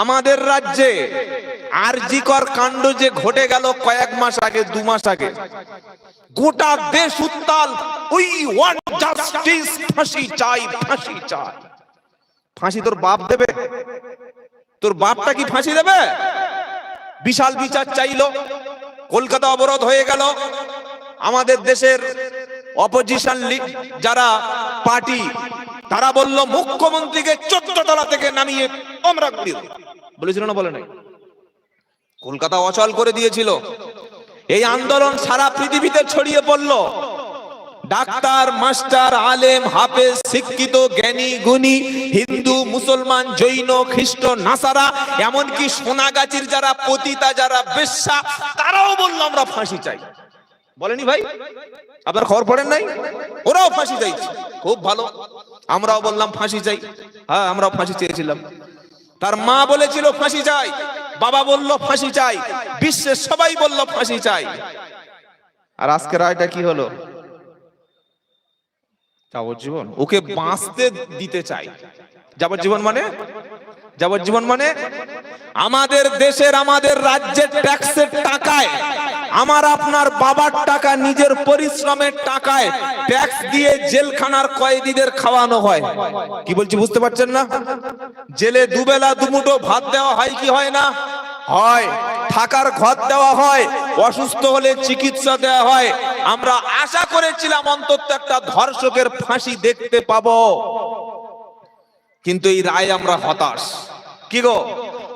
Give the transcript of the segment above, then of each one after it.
আমাদের রাজ্যে আরজিকর কাণ্ড যে ঘটে গেল কয়েক মাস আগে, দু মাস আগে, গোটা দেশ উত্তাল। উই ওয়ান্ট জাস্টিস ফাঁসি চাই ফাঁসি চাই। ফাঁসি তোর বাপ দেবে? তোর বাপটা কি ফাঁসি দেবে? বিশাল বিচার চাইলো, কলকাতা অবরোধ হয়ে গেল। আমাদের দেশের অপোজিশন লিগ যারা পার্টি তারা বলল, মুখ্যমন্ত্রীকে চোদ্দ তলা থেকে নামিয়ে আমরা বলেছিল না, বলে নাই? কলকাতা অচল করে দিয়েছিল। এই আন্দোলন সারা পৃথিবীতে ছড়িয়ে পড়ল। ডাক্তার, মাস্টার, আলেম, হাফেজ, শিক্ষিত, জ্ঞানী, গুণী, হিন্দু, মুসলমান, জৈন, খ্রিস্ট, নাসারা, এমনকি সোনাগাছির যারা পতিতা, যারা বেশ্যা, তারাও বলল, আমরা ফাঁসি চাই। বলেনি ভাই? আপনার খবর পড়েন নাই? ওরাও ফাঁসি চাইছে। খুব ভালো। আমরাও বললাম, ফাঁসি চাই। হ্যাঁ আমরাও ফাঁসি চেয়েছিলাম। তার মা বলেছিল, ফাঁসি চাই। বাবা বলল, ফাঁসি চাই। বিশ্বের সবাই বলল, ফাঁসি চাই। আর আজকে রায়টা কি হলো? যাবজ্জীবন। ওকে বাঁচতে দিতে চাই। যাবজ্জীবন মানে? যাবজ্জীবন মানে? আমাদের দেশের, আমাদের রাজ্যের ট্যাক্সের টাকায়, আমার আপনার বাবার টাকা, নিজের পরিশ্রমের টাকায় ট্যাক্স দিয়ে জেলখানার কয়েদিদের খাওয়ানো হয়। কি বলছি, বুঝতে পারছেন না? জেলে দুবেলা দুমুঠো ভাত দেওয়া হয় কি হয় না? হয়। থাকার ঘর দেওয়া হয়, অসুস্থ হলে চিকিৎসা দেওয়া হয়। আমরা আশা করেছিলাম অন্তত একটা ধর্ষকের ফাঁসি দেখতে পাবো। কিন্তু এই রায় আমরা হতাশ। কি গো?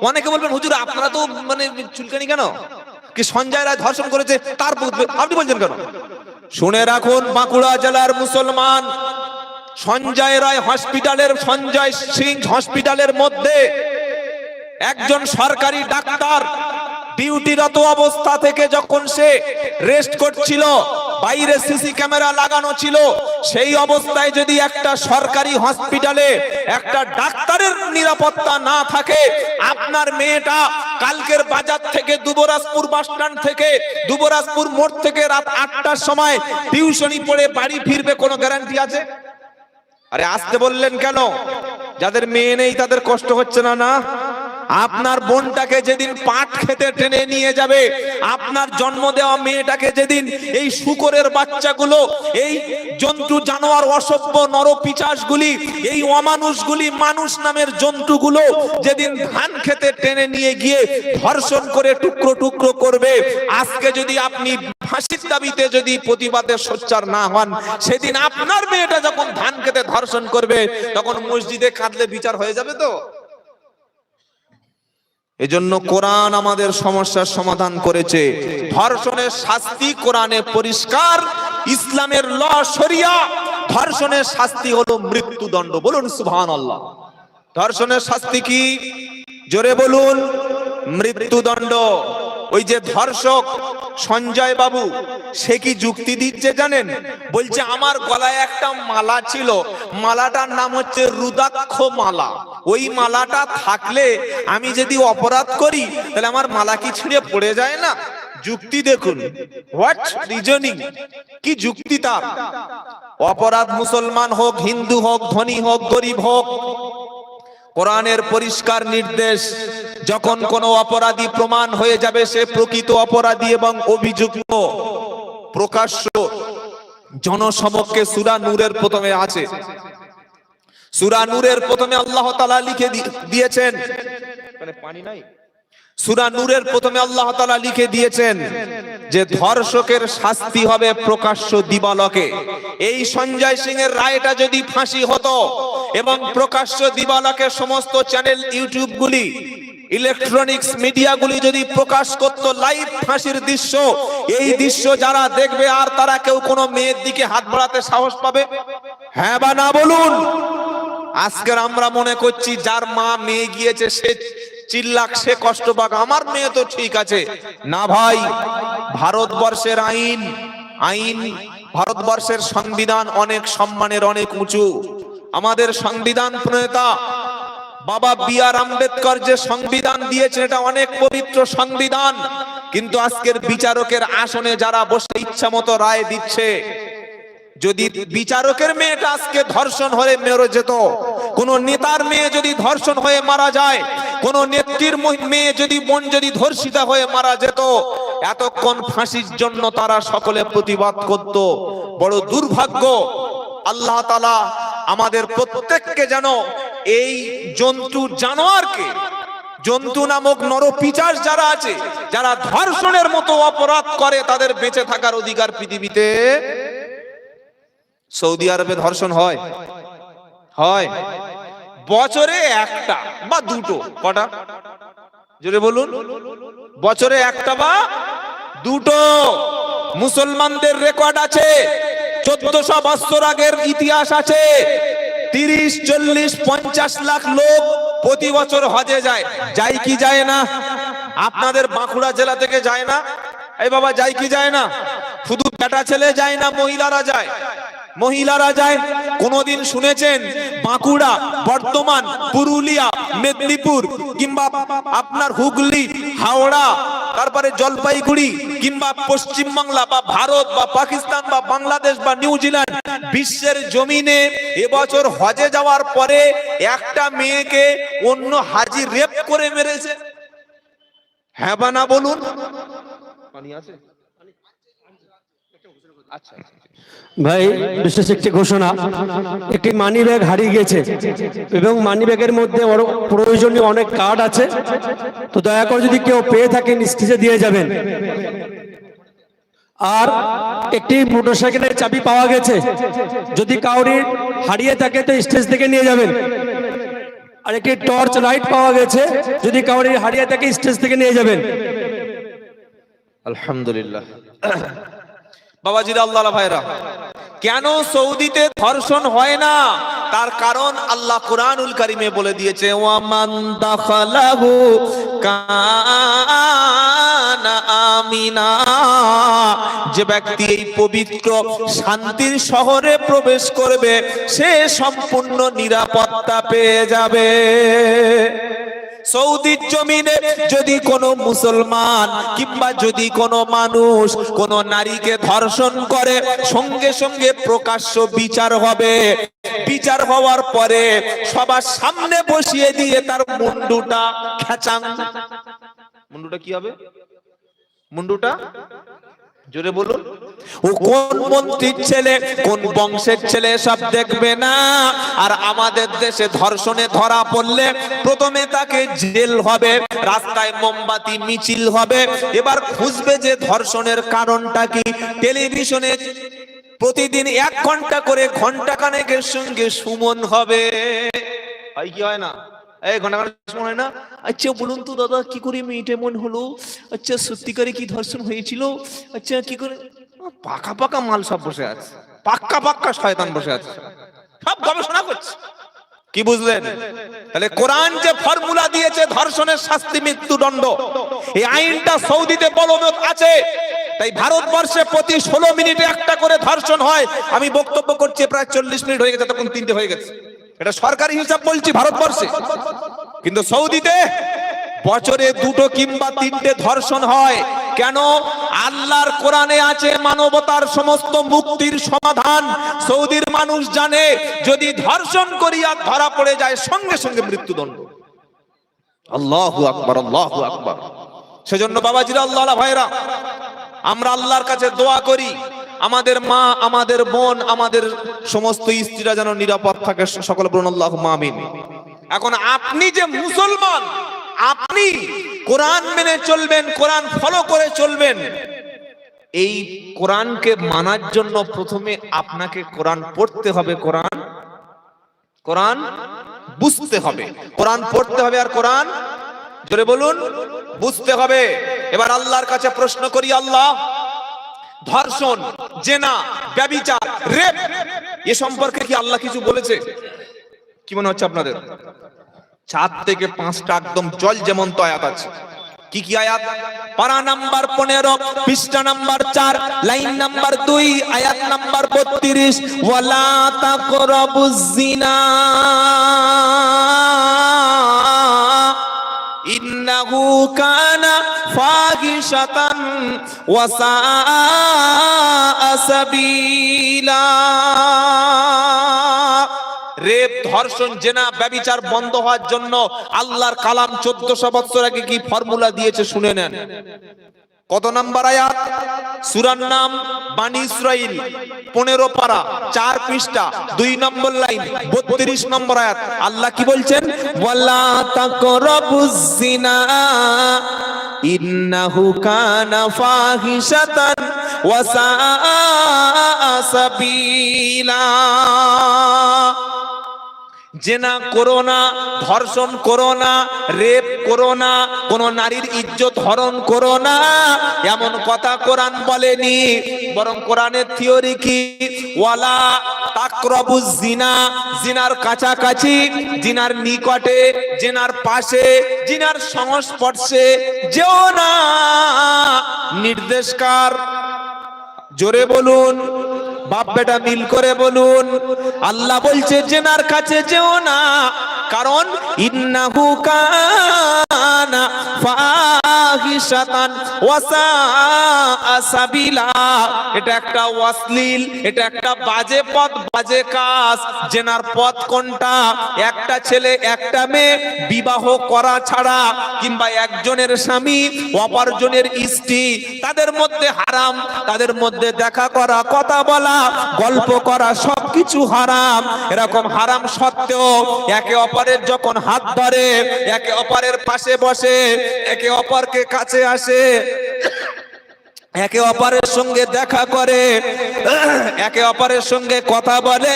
অনেকে বলবেন, হুজুর, আপনারা তো মানে চুলকানি কেন? কি সঞ্জয় রায় ধর্ষণ করেছে, তার আপনি বলছেন কেন? শুনে রাখুন, বাঁকুড়া জেলার মুসলমান, সঞ্জয় রায় হসপিটালের সঞ্জয় সিং হসপিটালের মধ্যে একজন সরকারি ডাক্তার ডিউটিরত অবস্থা থেকে যখন সে রেস্ট করছিল বাইরে সিসি ক্যামেরা লাগানো ছিল। সেই অবস্থায় যদি একটা সরকারি হসপিটালে একটা ডাক্তারের নিরাপত্তা না থাকে, আপনার মেয়েটা কালকের বাজার থেকে দুবরাজপুর বাস স্ট্যান্ড থেকে, দুবরাজপুর মোড় থেকে রাত আটটার সময় টিউশনি পড়ে বাড়ি ফিরবে, কোনো গ্যারান্টি আছে? আরে আসতে বললেন কেন? যাদের মেয়ে নেই তাদের কষ্ট হচ্ছে না না? আপনার বোনটাকে যেদিন পাট খেতে টেনে নিয়ে যাবে, আপনার জন্ম দেওয়া মেয়েটাকে যেদিন এই শুকরের বাচ্চাগুলো, এই জন্তু, জানোয়ার, অসভ্য, নরপিচাসগুলি, এই অমানুষগুলি, মানুষ নামের জন্তুগুলো যেদিন ধান খেতে টেনে নিয়ে গিয়ে ধর্ষণ করে টুকরো টুকরো করবে, আজকে যদি আপনি ফাঁসির দাবিতে যদি প্রতিবাদে সোচ্চার না হন, সেদিন আপনার মেয়েটা যখন ধান খেতে ধর্ষণ করবে, তখন মসজিদে কাঁদলে বিচার হয়ে যাবে তো? এজন্য কোরআন আমাদের সমস্যার সমাধান করেছে। ধর্ষণের শাস্তি কোরআনে পরিষ্কার, ইসলামের ল শরিয়া। ধর্ষণের শাস্তি হলো মৃত্যুদণ্ড। বলুন সুবহান আল্লাহ ধর্ষণের শাস্তি কি? জোরে বলুন, মৃত্যুদণ্ড। ওই যে ধর্ষক সঞ্জয় বাবু, সে কি যুক্তি দিচ্ছে জানেন? বলছে, আমার গলায় একটা মালা ছিল। মালাটার নাম হচ্ছে রুদাক্ষ মালা। ওই মালাটা থাকলে আমি যদি অপরাধ করি, তাহলে আমার মালা কি ছিঁড়ে পড়ে যায় না? যুক্তি দেখুন। হোয়াট রিজনিং কি যুক্তি তার? অপরাধ মুসলমান হোক, হিন্দু হোক, ধনী হোক, গরিব হোক, কোরআনের পরিষ্কার নির্দেশ, যখন কোনো অপরাধী প্রমাণ হয়ে যাবে, সে প্রকৃত অপরাধী এবং অভিযুক্ত, প্রকাশ্য, জনসমক্ষে সুরা নূরের প্রথমে আছে। সুরা নূরের প্রথমে আল্লাহ তাআলা লিখে দিয়েছেন। মানে পানি নাই? সুরা নূরের প্রথমে আল্লাহ তাআলা লিখে দিয়েছেন যে ধর্ষকের শাস্তি হবে প্রকাশ্য দিবালকে। এই সঞ্জয় সিং এর রায়টা যদি ফাঁসি হতো এবং প্রকাশ্য দিবালকে সমস্ত চ্যানেল ইউটিউব গুলি ইলেকট্রনিক্স মিডিয়াগুলি যদি প্রকাশ করত লাইভ ফাঁসির দৃশ্য এই দৃশ্য যারা দেখবে আর তারা কেউ কোনো মেয়ের দিকে হাত বাড়াতে সাহস পাবে? হ্যাঁ বা না বলুন? আজকের আমরা মনে করছি যার মা মেয়ে গিয়েছে, সে চিল্লাক, সে কষ্ট পাক আমার মেয়ে তো ঠিক আছে। না ভাই, ভারতবর্ষের আইন আইন ভারতবর্ষের সংবিধান অনেক সম্মানের, অনেক উঁচু। আমাদের সংবিধান প্রণেতা বাবা বি আর আম্বেদকর যে সংবিধান দিয়েছেন, এটা অনেক পবিত্র সংবিধান। কিন্তু আজকের বিচারকের আসনে যারা বসে ইচ্ছা মতো রায় দিচ্ছে যদি বিচারকের মেয়েটা আজকে ধর্ষণ হয়ে মেরে যেত, কোন নেতার মেয়ে যদি ধর্ষণ হয়ে মারা যায়, কোন নেত্রীর মেয়ে যদি বোন যদি ধর্ষিতা হয়ে মারা যেত, এতক্ষণ ফাঁসির জন্য তারা সকলে প্রতিবাদ করত। বড় দুর্ভাগ্য, আল্লাহ তালা আমাদের প্রত্যেককে যেন এই জন্তু জানোয়ারকে, জন্তু নামক নরপিচাস যারা আছে, যারা ধর্ষণের মতো অপরাধ করে, তাদের বেঁচে থাকার অধিকার পৃথিবীতে সৌদি আরবে ধর্ষণ হয়। হয়। বছরে একটা বা দুটো। কটা? জোরে বলুন। বছরে একটা বা দুটো। মুসলমানদের রেকর্ড আছে। চোদ্দশো বছর আগের ইতিহাস আছে। তিরিশ, চল্লিশ, পঞ্চাশ লাখ লোক প্রতি বছর হজে যায়। যায় কি যায় না? আপনাদের বাঁকুড়া জেলা থেকে যায় না? এই বাবা, যায় কি যায় না? শুধু বেটা ছেলে যায় না, মহিলারা যায়। মহিলারা যায়। কোনদিন শুনেছেন, বাঁকুড়া, বর্ধমান, পুরুলিয়া, মেদিনীপুর, কিংবা আপনার হুগলি, হাওড়া, তারপরে জলপাইগুড়ি, কিংবা পশ্চিম বাংলা বা ভারত বা পাকিস্তান বা বাংলাদেশ বা নিউজিল্যান্ড বিশ্বের জমিনে এবছর হজে যাওয়ার পরে একটা মেয়েকে অন্য হাজি রেপ করে মেরেছে। হ্যাঁ বা না বলুন? পানি আছে? আচ্ছা আচ্ছা। ভাই বিশেষ একটি ঘোষণা। একটি মানি ব্যাগ হারিয়ে গেছে। এবং মানি ব্যাগের মধ্যে প্রয়োজনীয় অনেক কার্ড আছে। তো দয়া করে যদি কেউ পেয়ে থাকেন স্টেজে দিয়ে যাবেন। আর একটি মোটরসাইকেলের চাবি পাওয়া গেছে। যদি কাউরি হারিয়ে থাকে তো স্টেজ থেকে নিয়ে যাবেন। আর একটি টর্চ লাইট পাওয়া গেছে। যদি কাউরি হারিয়ে থাকে স্টেজ থেকে নিয়ে যাবেন। আলহামদুলিল্লাহ। বাবাজিরা আল্লাহ ভাইরা কেন সৌদিতে ধর্ষণ হয় না? তার কারণ আল্লাহ কোরআনুল কারিমে বলে দিয়েছে, ওয়ামান দাখালাহু কানা আমিনা। যে ব্যক্তি এই পবিত্র শান্তির শহরে প্রবেশ করবে, সে সম্পূর্ণ নিরাপত্তা পেয়ে যাবে। সৌদির জমিনে যদি কোনো মুসলমান কিংবা যদি কোনো মানুষ কোনো নারীকে ধর্ষণ করে, সঙ্গে সঙ্গে প্রকাশ্য বিচার হবে। বিচার হওয়ার পরে সবার সামনে বসিয়ে দিয়ে তার মুন্ডুটা খেচাং মুন্ডুটা কি হবে? মুন্ডুটা? জোরে বলুন। ও কোন মন্ত্রীর ছেলে, কোন বংশের ছেলে সব দেখবে না। আর আমাদের দেশে ধর্ষণে ধরা পড়লে প্রথমে তাকে জেল হবে, রাস্তায় মোমবাতি, মিছিল হবে। এবার খুঁজবে যে ধর্ষণের কারণটা কি। টেলিভিশনে প্রতিদিন এক ঘণ্টা করে ঘণ্টা কানেকের সঙ্গে সুমন হবে। হয় কি হয় না? আচ্ছা বলুন তো দাদা, কি হলো? আচ্ছা কি ধর্ষণ হয়েছিল? আচ্ছা কি পাকা পাকা মাল সব পাক্কা পাক্কা শয়তান কি বুঝলেন? তাহলে কোরআন যে ফর্মুলা দিয়েছে ধর্ষণের শাস্তি মৃত্যুদণ্ড, এই আইনটা সৌদিতে বলবৎ আছে। তাই ভারতবর্ষে প্রতি ষোলো মিনিটে একটা করে ধর্ষণ হয়। আমি বক্তব্য করছি প্রায় চল্লিশ মিনিট হয়ে গেছে, তখন তিনটে হয়ে গেছে। এটা সরকারি হিসাব বলছি ভারতবর্ষে। কিন্তু সৌদিতে বছরে দুটো কিংবা তিনটে ধর্ষণ হয়। কেন? আল্লাহর কোরআনে আছে মানবতার সমস্ত মুক্তির সমাধান। সৌদির মানুষ জানে, যদি ধর্ষণ করিয়া ধরা পড়ে যায়, সঙ্গে সঙ্গে মৃত্যুদণ্ড। আল্লাহু আকবার আল্লাহু আকবার। সেজন্য বাবাজিরা আল্লাহ ভাইরা আমরা আল্লাহর কাছে দোয়া করি। আমাদের মা, আমাদের বোন, আমাদের সমস্ত স্ত্রীরা যেন নিরাপদ থাকে। সকল আল্লাহ মামিন এখন আপনি যে মুসলমান, আপনি কোরআন মেনে চলবেন, কোরআন ফলো করে চলবেন। এই কোরআনকে মানার জন্য প্রথমে আপনাকে কোরআন পড়তে হবে, কোরআন কোরআন বুঝতে হবে। কোরআন পড়তে হবে আর কোরআন, জোরে বলুন। বুঝতে হবে। এবার আল্লাহর কাছে প্রশ্ন করি, আল্লাহ, ধর্ষণ, জেনা, ব্যবিচার, রেপ, এ সম্পর্কে কি আল্লাহ কিছু বলেছে? কি মনে হচ্ছে আপনাদের? চার থেকে পাঁচটা একদম জল যেমন তো আয়াত আছে। কি কি আয়াত? পারা নাম্বার পনেরো, পৃষ্ঠা নাম্বার চার, লাইন নাম্বার দুই, আয়াত নাম্বার বত্রিশ, ওয়ালা তাকরাবুজ জিনা। ইন্নাহু কানা ফাহিশাতান ওয়া রেপ, ধর্ষণ, জেনা, ব্যবিচার বন্ধ হওয়ার জন্য আল্লাহর কালাম চোদ্দশো বছর আগে কি ফর্মুলা দিয়েছে শুনে নেন। কত নাম্বার আয়াত? সুরার নাম বানি ইসরাইল পনেরো পারা, চার পৃষ্ঠা, দুই নম্বর লাইন, বত্রিশ নম্বর আয়াত। আল্লাহ কি বলছেন? ওয়ালা তাকরাবুজ জিনা ইন্নাহু কানা ফাহিশাতান ওয়া সাআ সাবিলা। জেনা করো না, ধর্ষণ করো না, রেপ করো না, কোন নারীর ইজ্জত হরণ করো না। এমন কথা কোরআন বলেনি, বরং কোরআনের থিওরি কি? ওয়ালা তাকরাবু জিনা, জিনার কাছাকাছি, জিনার নিকটে, জিনার পাশে, জিনার সংস্পর্শে যেও না। নির্দেশকার, জোরে বলুন। বাপ বেটা মিল করে বলুন। আল্লাহ বলছে জেনার কাছে যেও না কারণ ইন্নাহু কানা ফাহিশাতান ওয়াসা সাবিলা। এটা একটা অশ্লীল এটা একটা বাজে পথ, বাজে কাজ। জেনার পথ কোনটা? একটা ছেলে, একটা মেয়ে, বিবাহ করা ছাড়া, কিংবা একজনের স্বামী, অপরজনের স্ত্রী, তাদের মধ্যে হারাম, তাদের মধ্যে দেখা করা, কথা বলা, গল্প করা, সবকিছু হারাম। এরকম হারাম সত্ত্বেও একে অপরের যখন হাত ধরে, একে অপরের পাশে বসে, একে অপরকে কাছে আসে, একে অপরের সঙ্গে দেখা করে, একে অপরের সঙ্গে কথা বলে,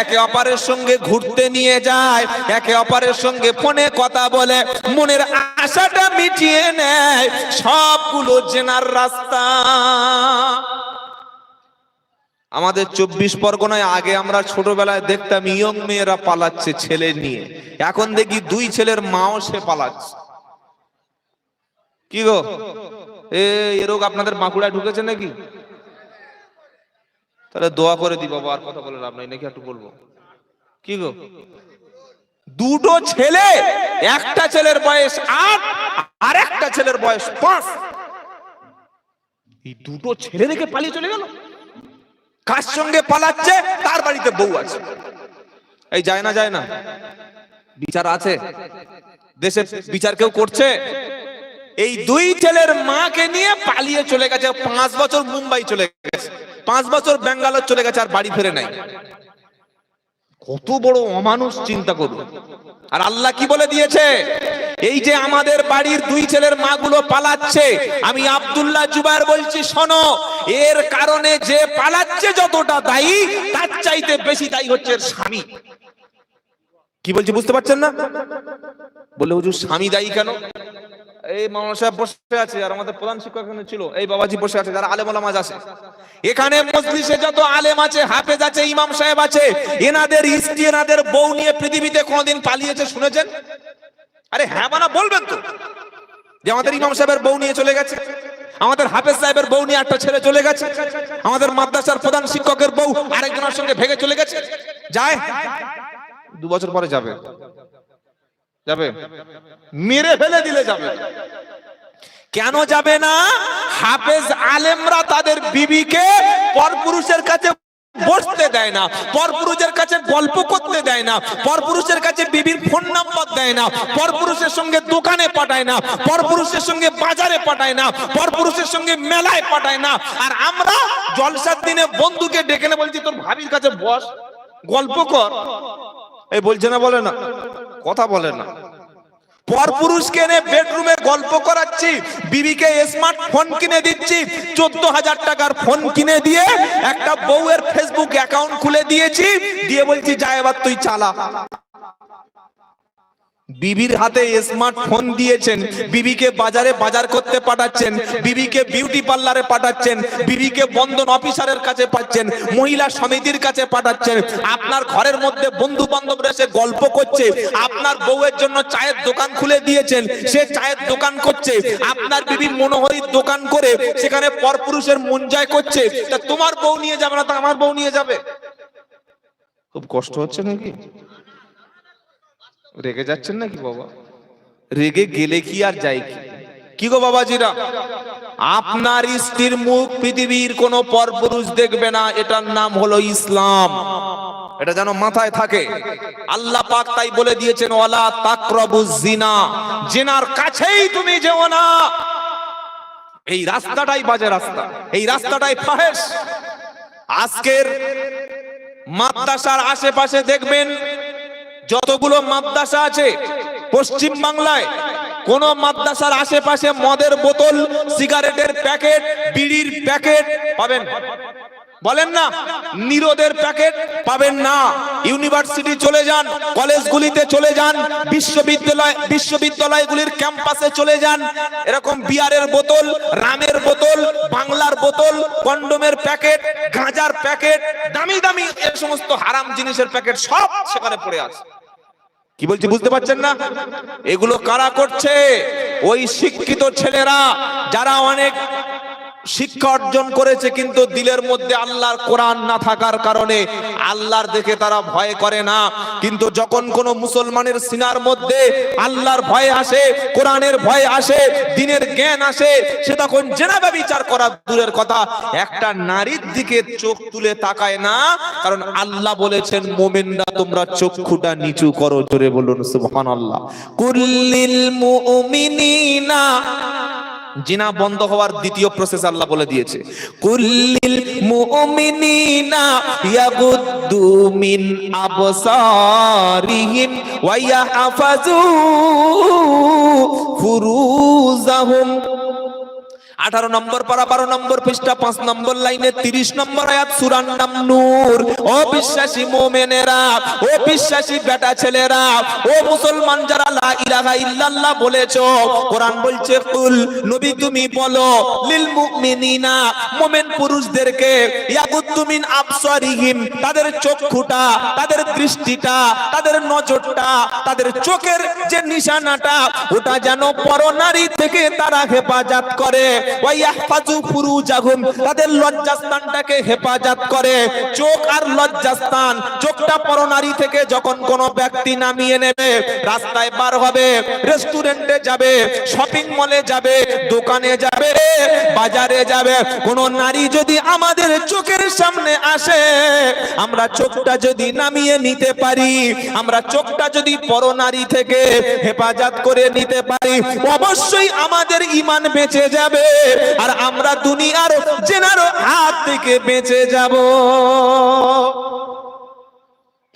একে অপরের সঙ্গে ঘুরতে নিয়ে যায়, একে অপরের সঙ্গে ফোনে কথা বলে, মনের আশাটা মিটিয়ে নেয়, সবগুলো জেনার রাস্তা। আমাদের চব্বিশ পরগনায় আগে আমরা ছোটবেলায় দেখতাম ইয়ং মেয়েরা পালাচ্ছে ছেলে নিয়ে। এখন দেখি দুই ছেলের মাও সে পালাচ্ছে। কি গো? এ এ রোগ আপনাদের বাঁকুড়ায় ঢুকেছে নাকি? তাহলে দোয়া করে দি বাবা, আর কথা বলে লাভ নাই, নাকি একটু বলব? কি গো? দুটো ছেলে, একটা ছেলের বয়স আট, আর একটা ছেলের বয়স পাঁচ। এই দুটো ছেলে দেখে পালিয়ে চলে গেল? কার সঙ্গে পালাচ্ছে? তার বাড়িতে বউ আছে। এই যায় না যায় না। বিচার আছে। দেশে বিচার কেউ করছে? এই দুই ছেলের মাকে নিয়ে পালিয়ে চলে গেছে। পাঁচ বছর মুম্বাই চলে গেছে। পাঁচ বছর ব্যাঙ্গালোর চলে গেছে আর বাড়ি ফেরে নাই। কত বড় অমানুষ, চিন্তা করুন। আর আল্লাহ কি বলে দিয়েছে? এই যে আমাদের বাড়ির দুই ছেলের মাগুলো পালাচ্ছে, আমি আব্দুল্লাহ জুবাইর বলছি, শোনো, এর কারণে যে পালাচ্ছে যতটা দায়ী, তার চাইতে বেশি দায়ী হচ্ছে স্বামী। কি বলছি, বুঝতে পারছেন না? বলে হুজুর, স্বামী দায়ী কেন? এই মামা সাহেব বসে আছে, আর আমাদের প্রধান শিক্ষক এখানে ছিল। এই বাবাজি বসে আছে, যারা আলেম ওলামাজ আছে। এখানে মজলিসে যত আলেম আছে, হাফেজ আছে, ইমাম সাহেব আছে, এনাদের স্ত্রী, এনাদের বউ নিয়ে পৃথিবীতে কোনোদিন পালিয়েছে, শুনেছেন? আরে হ্যাঁ মানা বলবেন তো। যে আমাদের ইমাম সাহেবের বউ নিয়ে চলে গেছে, আমাদের হাফেজ সাহেবের বউ নিয়ে একটা ছেলে চলে গেছে, আমাদের মাদ্রাসার প্রধান শিক্ষকের বউ আরেকজনের সঙ্গে ভেগে চলে গেছে। যায়। দু বছর পরে যাবে। যাবে? মেরে ফেলে দিলে যাবে। কেন যাবে না? হাফেজ আলেমরা তাদের বিবিকে পরপুরুষের কাছে বসতে দেয় না, পরপুরুষের কাছে গল্প করতে দেয় না, পরপুরুষের কাছে বিবির ফোন নাম্বার দেয় না, পরপুরুষের সঙ্গে দোকানে পাঠায় না, পরপুরুষের সঙ্গে বাজারে পাঠায় না, পরপুরুষের সঙ্গে মেলায় পাঠায় না। আর আমরা জলসার দিনে বন্ধুকে ডেকে বলছি, তোর ভাবির কাছে বস, গল্প কর। এই বলছে না, বলে না। কথা বলে না। পরপুরুষকে এনে বেডরুমে গল্প করাচ্ছি, বিবিকে স্মার্ট ফোন কিনে দিচ্ছি চোদ্দ হাজার টাকার ফোন কিনে দিয়ে একটা বউয়ের ফেসবুক অ্যাকাউন্ট খুলে দিয়েছি, দিয়ে বলছি, যা এবার তুই চালা। বিবির হাতে স্মার্টফোন দিয়েছেন, বিবিকে বাজারে বাজার করতে পাঠাচ্ছেন, বিবিকে বিউটি পার্লারে পাঠাচ্ছেন, বিবিকে বন্ধন অফিসারের কাছে পাচ্ছেন মহিলা সমিতির কাছে পাঠাচ্ছেন। আপনার ঘরের মধ্যে বন্ধু বান্ধবরা এসে গল্প করছে, আপনার বউয়ের জন্য চায়ের দোকান খুলে দিয়েছেন, সে চায়ের দোকান করছে, আপনার বিবি মনোহরির দোকান করে সেখানে পরপুরুষের মন জয় করছে, তা তোমার বউ নিয়ে যাবে না, তা আমার বউ নিয়ে যাবে? খুব কষ্ট হচ্ছে নাকি? রেগে যাচ্ছেন নাকি বাবা? রেগে গেলে কি আর যাই কি? কি গো বাবাজিরা? আপনার স্ত্রীর মুখ পৃথিবীর কোন পরপুরুষ দেখবে না, এটার নাম হলো ইসলাম। এটা যেন মাথায় থাকে। আল্লাহ পাক তাই বলে দিয়েছেন, ওয়ালা তাকরাবুজ জিনা জিনার কাছেই তুমি যেও না। এই রাস্তাটাই বাজে রাস্তা। এই রাস্তাটাই ফাহেশ। আজকের মাদ্রাসার আশেপাশে দেখবেন যতগুলো মাদ্রাসা আছে, পশ্চিম বাংলায় কোন মাদ্রাসার আশেপাশে মদের বোতল, সিগারেটের প্যাকেট, বিড়ির প্যাকেট পাবেন। বলেন না, নিরোদের প্যাকেট পাবেন না। ইউনিভার্সিটি চলে যান, কলেজগুলিতে চলে যান, বিশ্ববিদ্যালয়, বিশ্ববিদ্যালয়গুলির ক্যাম্পাসে চলে যান। এরকম বিয়ারের বোতল, রামের বোতল, বাংলার বোতল, কন্ডোমের প্যাকেট, গাঁজার প্যাকেট, দামি দামি এ সমস্ত হারাম জিনিসের প্যাকেট সব সেখানে পড়ে আছে। কি বলছি বুঝতে পারছেন না? এগুলো কারা করছে? ওই শিক্ষিত ছেলেরা যারা অনেক শিক্ষা অর্জন করেছে কিন্তু দিলের মধ্যে আল্লাহর কোরআন না থাকার কারণে আল্লাহর দেখে তারা ভয় করে না। কিন্তু যখন কোন মুসলমানের সিনার মধ্যে আল্লাহর ভয় আসে, কোরআনের ভয় আসে, দিনের জ্ঞান আসে, সে তখন জেনাবে বিচার করা দূরের কথা। একটা নারীর দিকে চোখ তুলে তাকায় না, কারণ আল্লাহ বলেছেন, মোমেনরা তোমরা চক্ষুটা নিচু করো। জোরে বলুন, সুবহানাল্লাহ। কুল্লিল মুমিনিনা জিনা বন্ধ হওয়ার দ্বিতীয় প্রসেস আল্লাহ বলে দিয়েছে। কুল্লিল মুমিনিনা ইয়াগুদ্দু মিন আবসারিহিম ওয়া ইয়াহফাজু ফুরুজাহুম আঠারো নম্বর পারা, বারো নম্বর পৃষ্ঠা, পাঁচ নম্বর লাইনে, তিরিশ নম্বর আয়াত, সুরান নাম নূর। ও বিশ্বাসী মোমেনেরা, ও বিশ্বাসী বেটা ছেলেরা, ও মুসলমান যারা লা ইলাহা ইল্লাল্লাহ বলেছ, কোরআন বলছে, কুল, নবী তুমি বলো, লিল মুমিনিনা, মোমেন পুরুষদেরকে ইয়াগুদ্দু মিন আবসারিহিম, তাদের চক্ষুটা, তাদের দৃষ্টিটা, তাদের নজরটা, তাদের চোখের যে নিশানাটা, ওটা যেন পরনারী থেকে তারা হেফাজত করে। ফুরুজাহুম, তাদের লজ্জাস্থানটাকে হেফাজত করে। চোখ আর লজ্জাস্থান, চোখটা পরনারী থেকে যখন কোনো ব্যক্তি নামিয়ে নেবে, রাস্তায় হবে, রেস্টুরেন্টে যাবে, শপিং মলে যাবে, দোকানে যাবে, বাজারে যাবে। কোন নারী যদি আমাদের চোখের সামনে আসে, আমরা চোখটা যদি নামিয়ে নিতে পারি, আমরা চোখটা যদি পরনারী থেকে হেফাজত করে নিতে পারি, অবশ্যই আমাদের ইমান বেঁচে যাবে। আর আমরা দুনিয়ার জেনারো হাত থেকে বেঁচে যাব।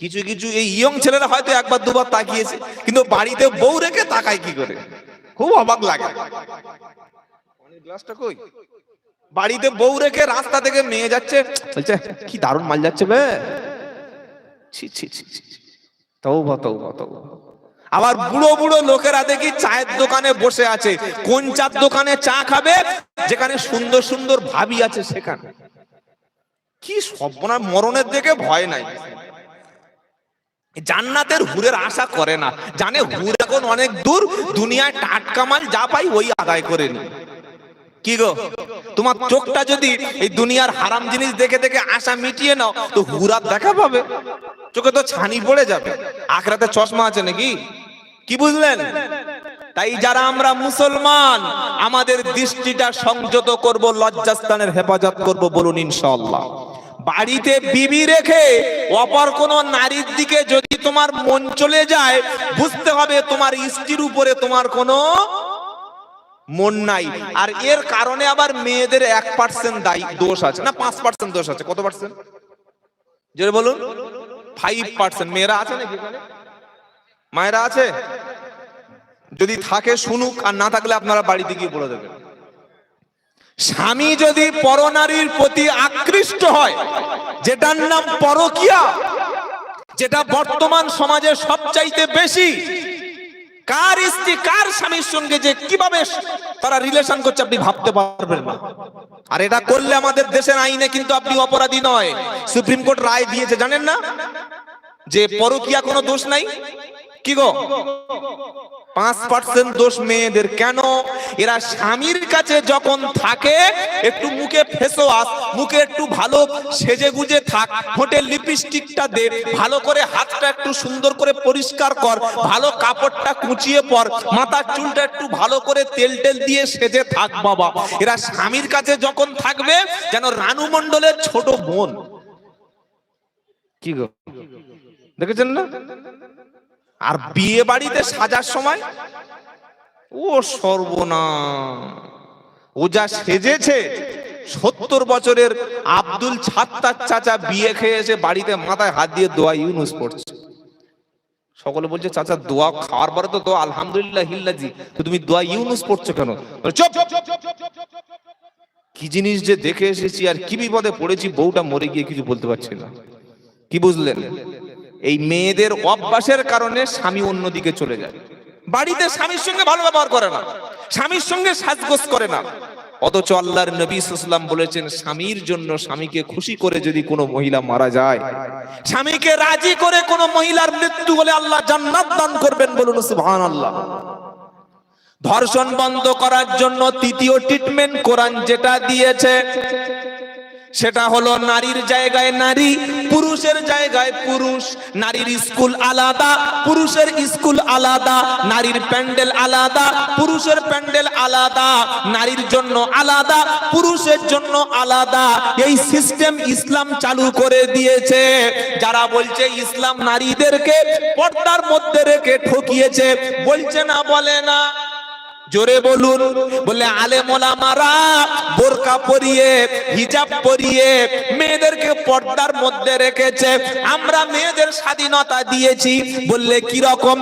কিছু কিছু এই ইয়ং ছেলেরা হয়তো একবার দুবার তাকিয়েছে, কিন্তু বাড়িতে বউ রেখে তাকায় কি করে? খুব অবাক লাগে। গ্লাসটা কই? বাড়িতে বউ রেখে রাস্তা থেকে মেয়ে যাচ্ছে, বলছে, কি দারুণ মাল যাচ্ছে বে। ছি ছি ছি ছি। তৌবা তৌবা তৌবা আবার বুড়ো বুড়ো লোকেরা দেখি চায়ের দোকানে বসে আছে। কোন চার দোকানে চা খাবে? যেখানে সুন্দর সুন্দর ভাবি আছে সেখানে। কি সর্বনাশ, মরণের দিকে ভয় নাই। জান্নাতের হুরের আশা করে না। জানে হুর এখন অনেক দূর, দুনিয়ায় টাটকা মাল যা পাই ওই আদায় করে নি। কি গো? তোমার চোখটা যদি এই দুনিয়ার হারাম জিনিস দেখে দেখে আশা মিটিয়ে নাও, তো হুরার দেখা পাবে। চোখে তো ছানি পড়ে যাবে। আখরাতে চশমা আছে নাকি? কি বুঝলেন? তাই যারা আমরা মুসলমান, আমাদের দৃষ্টিটা সংযত করব, লজ্জাস্থানের হেফাজত করব বলুন ইনশাআল্লাহ। বাড়িতে বিবি রেখে অপর কোন নারীর দিকে যদি তোমার মন চলে যায়, বুঝতে হবে তোমার স্ত্রীর উপরে তোমার কোনো মন নাই। আর এর কারণে আবার মেয়েদের এক পার্সেন্ট দায়ী দোষ আছে। না, পাঁচ পার্সেন্ট দোষ আছে। কত পার্সেন্ট জোরে বলুন। ফাইভ পার্সেন্ট মেয়েরা আছে নাকি? মায়েরা আছে? যদি থাকে শুনুক, আর না থাকলে আপনারা বাড়িতে গিয়ে বলে দেবেন। স্বামী যদি পরনারীর প্রতি আকৃষ্ট হয়, যেটার নাম পরকিয়া, যেটা বর্তমান সমাজে সবচাইতে বেশি, কার স্ত্রী, কার স্বামীর সঙ্গে যে কীভাবে তারা রিলেশন করছে আপনি ভাবতে পারবেন না। আর এটা করলে আমাদের দেশের আইনে কিন্তু আপনি অপরাধী নয়। সুপ্রিম কোর্ট রায় দিয়েছে, জানেন না? যে পরকিয়া কোনো দোষ নাই? কি গো? পাঁচ পার্সেন্ট দোষ মেয়েদের কেন? এরা স্বামীর কাছে যখন থাকে, একটু মুখে ফেসো আস মুখে একটু ভালো সেজে গুজে থাক, ঠোঁটে লিপস্টিকটা দে, ভালো করে হাতটা একটু সুন্দর করে পরিষ্কার কর, ভালো কাপড়টা কুচিয়ে পর, মাথার চুলটা একটু ভালো করে তেল টেল দিয়ে সেজে থাক বাবা। এরা স্বামীর কাছে যখন থাকবে, যেন রানু মণ্ডলের ছোট বোন। কি গো? দেখেছেন না? আর বিয়ে বাড়িতে সাজার সময়? ও সর্বনা ও যা সেজেছে, সত্তর বছরের আব্দুল ছাত্তার চাচা বিয়ে খেয়ে এসে বাড়িতে মাথায় হাত দিয়ে দোয়া ইউনুস পড়ছে। সকলে বলছে, চাচা, দোয়া খাওয়ার পরে তো দোয়া আলহামদুলিল্লাহ হিল্লাজি, তো তুমি দোয়া ইউনুস পড়ছো কেন? কি জিনিস যে দেখে এসেছি আর কি বিপদে পড়েছি বউটা মরে গিয়ে কিছু বলতে পারছি না। কি বুঝলেন? এই মেয়েদের অভ্যাসের কারণে স্বামী অন্যদিকে চলে যায়। বাড়িতে স্বামীর সঙ্গে ভালো ব্যবহার করে না, স্বামীর সঙ্গে সাজগোজ করে না। অথচ আল্লাহর নবী সাল্লাম বলেছেন, স্বামীর জন্য স্বামীকে খুশি করে যদি কোনো মহিলা মারা যায়, স্বামীকে রাজি করে কোনো মহিলার মৃত্যু হলে আল্লাহ জান্নাত দান করবেন বলুন সুবহানাল্লাহ। ধর্ষণ বন্ধ করার জন্য তৃতীয় ট্রিটমেন্ট কোরআন যেটা দিয়েছে সেটা হলো নারীর জায়গায় নারী, পুরুষের জায়গায় পুরুষ। নারীর স্কুল আলাদা, পুরুষের স্কুল আলাদা, নারীর প্যান্ডেল আলাদা, পুরুষের প্যান্ডেল আলাদা, নারীর জন্য আলাদা, পুরুষের জন্য আলাদা। এই সিস্টেম ইসলাম চালু করে দিয়েছে। যারা বলছে ইসলাম নারীদেরকে পর্দার মধ্যে রেখে ঠকিয়েছে, বলছে না, বলে না। জোরে বলুন বলে মারা বোরকা পরিয়ে, হিজাব পরিয়ে মেয়েদেরকে পর্দার মধ্যে রেখেছে। আমরা মেয়েদের স্বাধীনতা দিয়েছি। বললে কি রকম